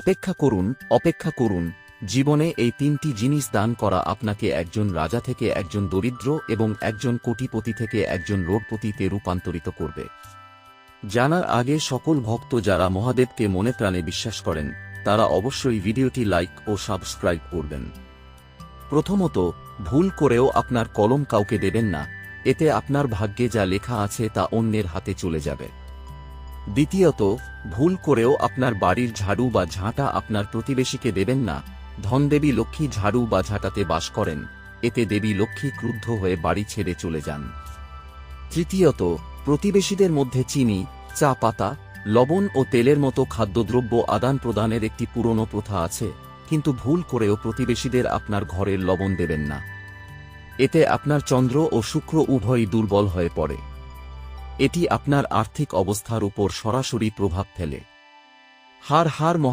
অপেক্ষা করুন অপেক্ষা করুন। জীবনে এই তিনটি জিনিস দান করা আপনাকে একজন রাজা থেকে একজন দরিদ্র এবং একজন কোটিপতি থেকে একজন রোডপতিতে রূপান্তরিত করবে। জানার আগে সকল ভক্ত যারা মহাদেবকে মনে প্রাণে বিশ্বাস করেন, তারা অবশ্যই ভিডিওটি লাইক ও সাবস্ক্রাইব করবেন। প্রথমত, ভুল করেও আপনার কলম কাউকে দেবেন না, এতে আপনার ভাগ্যে যা লেখা আছে তা অন্যের হাতে চলে যাবে। দ্বিতীয়ত, ভুল করেও আপনার বাড়ির ঝাড়ু বা ঝাঁটা আপনার প্রতিবেশীকে দেবেন না। ধনদেবী লক্ষ্মী ঝাড়ু বা ঝাঁটাতে বাস করেন। এতে দেবী লক্ষ্মী ক্রুদ্ধ হয়ে বাড়ি ছেড়ে চলে যান। তৃতীয়ত, প্রতিবেশীদের মধ্যে চিনি, চা পাতা, লবণ ও তেলের মতো খাদ্যদ্রব্য আদান প্রদানের একটি পুরনো প্রথা আছে, কিন্তু ভুল করেও প্রতিবেশীদের আপনার ঘরের লবণ দেবেন না। এতে আপনার চন্দ্র ও শুক্র উভয়ই দুর্বল হয়ে পড়ে। এটি আপনার আর্থিক অবস্থার উপর সরাসরি প্রভাব ফেলে। হার হার মহা